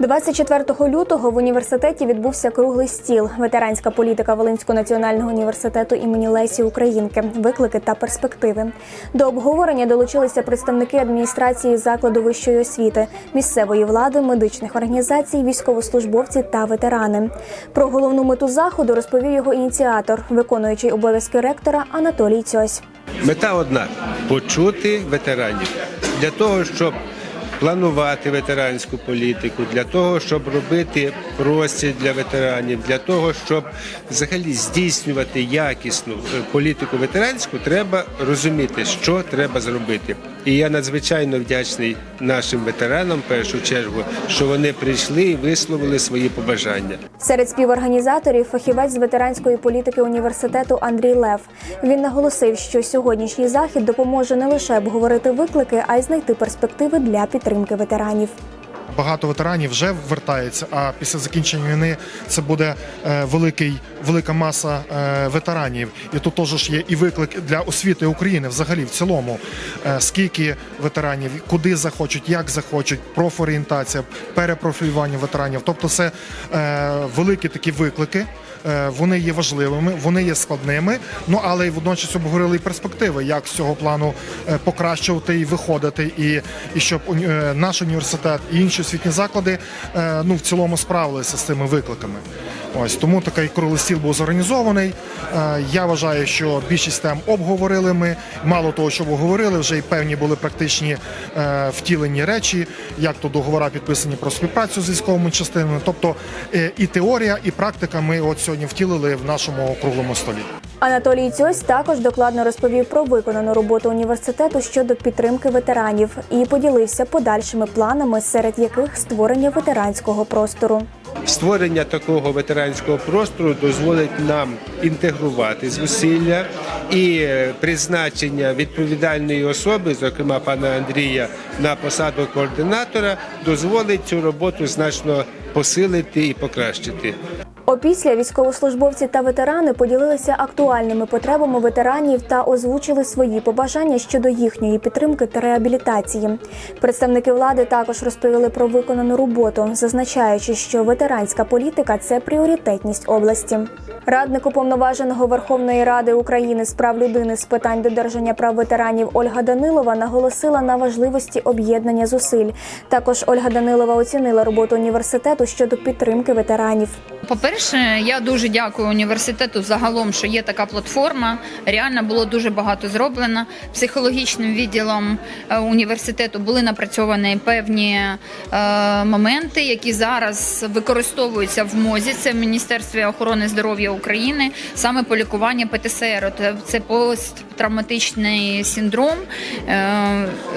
24 лютого в університеті відбувся круглий стіл. Ветеранська політика Волинського національного університету імені Лесі Українки, виклики та перспективи. До обговорення долучилися представники адміністрації закладу вищої освіти, місцевої влади, медичних організацій, військовослужбовці та ветерани. Про головну мету заходу розповів його ініціатор, виконуючий обов'язки ректора Анатолій Цьось. Мета одна почути ветеранів для того, щоб планувати ветеранську політику, для того, щоб робити простір для ветеранів, для того, щоб взагалі здійснювати якісну е, політику ветеранську, треба розуміти, що треба зробити. І я надзвичайно вдячний нашим ветеранам, в першу чергу, що вони прийшли і висловили свої побажання. Серед співорганізаторів фахівець з ветеранської політики університету Андрій Лев. Він наголосив, що сьогоднішній захід допоможе не лише обговорити виклики, а й знайти перспективи для підтримки ветеранів. Багато ветеранів вже вертається. А після закінчення війни це буде е, великий, велика маса е, ветеранів. І тут теж є і виклик для освіти України взагалі в цілому. Е, скільки ветеранів, куди захочуть, як захочуть, профорієнтація, перепрофілювання ветеранів. Тобто, це великі такі виклики. Е, Вони є важливими, вони є складними. Ну але й водночас обговорили і перспективи, як з цього плану е, покращувати і виходити, і, і щоб е, наш університет і інші освітні заклади ну в цілому справилися з цими викликами. Ось тому такий круглий стіл був зорганізований. Я вважаю, що більшість тем обговорили ми. Мало того, що обговорили, вже й певні були практичні втілені речі, як то договора підписані про співпрацю з військовими частинами. Тобто і теорія, і практика ми от сьогодні втілили в нашому круглому столі. Анатолій Цьось також докладно розповів про виконану роботу університету щодо підтримки ветеранів і поділився подальшими планами, серед яких створення ветеранського простору. Створення такого ветеранського простору дозволить нам інтегрувати зусилля і призначення відповідальної особи, зокрема пана Андрія, на посаду координатора, дозволить цю роботу значно посилити і покращити. Опісля військовослужбовці та ветерани поділилися актуальними потребами ветеранів та озвучили свої побажання щодо їхньої підтримки та реабілітації. Представники влади також розповіли про виконану роботу, зазначаючи, що ветеранська політика це пріоритетність області. Радник уповноваженого Верховної Ради України з прав людини з питань додержання прав ветеранів Ольга Данилова наголосила на важливості об'єднання зусиль. Також Ольга Данилова оцінила роботу університету щодо підтримки ветеранів. По-перше, я дуже дякую університету загалом, що є така платформа. Реально було дуже багато зроблено. Психологічним відділом е, університету були напрацьовані певні е, моменти, які зараз використовуються в МОЗі. Це в Міністерстві охорони здоров'я України, саме по лікуванню ПТСР. Е, Це посттравматичний синдром. Е,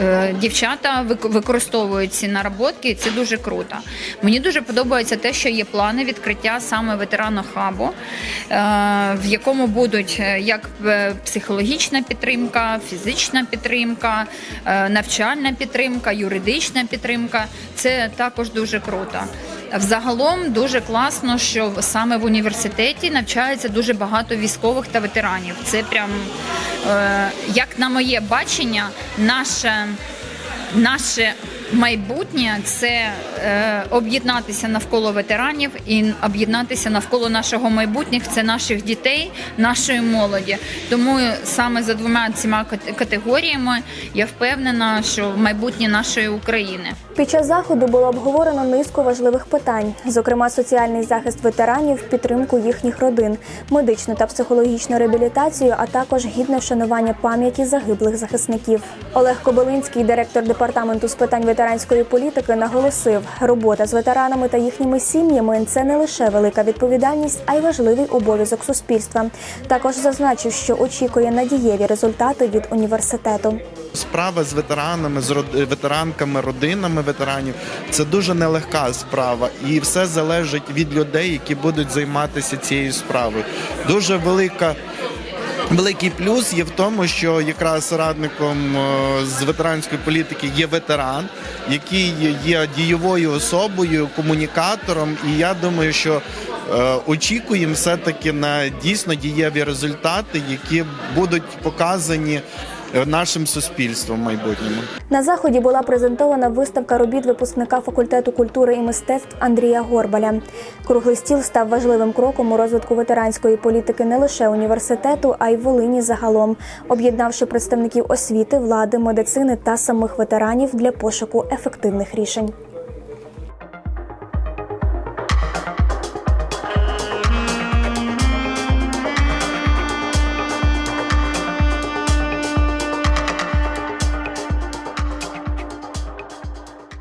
е, Дівчата вик- використовують ці наработки, і це дуже круто. Мені дуже подобається те, що є плани відкриття саме ветеранохабу, е, в якому будуть як психологічна підтримка, фізична підтримка, навчальна підтримка, юридична підтримка. Це також дуже круто. Взагалом дуже класно, що саме в університеті навчається дуже багато військових та ветеранів. Це прям е, як на моє бачення, наше наше майбутнє це е, об'єднатися навколо ветеранів і об'єднатися навколо нашого майбутніх, це наших дітей, нашої молоді. Тому саме за двома цими категоріями я впевнена, що майбутнє нашої України. Під час заходу було обговорено низку важливих питань, зокрема соціальний захист ветеранів, підтримку їхніх родин, медичну та психологічну реабілітацію, а також гідне вшанування пам'яті загиблих захисників. Олег Кобилинський, директор департаменту з питань ветеранської політики, наголосив, робота з ветеранами та їхніми сім'ями це не лише велика відповідальність, а й важливий обов'язок суспільства. Також зазначив, що очікує на дієві результати від університету. Справа з ветеранами, з ветеранками, родинами ветеранів це дуже нелегка справа, і все залежить від людей, які будуть займатися цією справою. Дуже велика. Великий плюс є в тому, що якраз радником е, з ветеранської політики є ветеран, який є дієвою особою, комунікатором. І я думаю, що е, очікуємо все таки на дійсно дієві результати, які будуть показані нашим суспільством майбутньому. На заході була презентована виставка робіт випускника факультету культури і мистецтв Андрія Горбаля. Круглий стіл став важливим кроком у розвитку ветеранської політики не лише університету, а й Волині загалом, об'єднавши представників освіти, влади, медицини та самих ветеранів для пошуку ефективних рішень.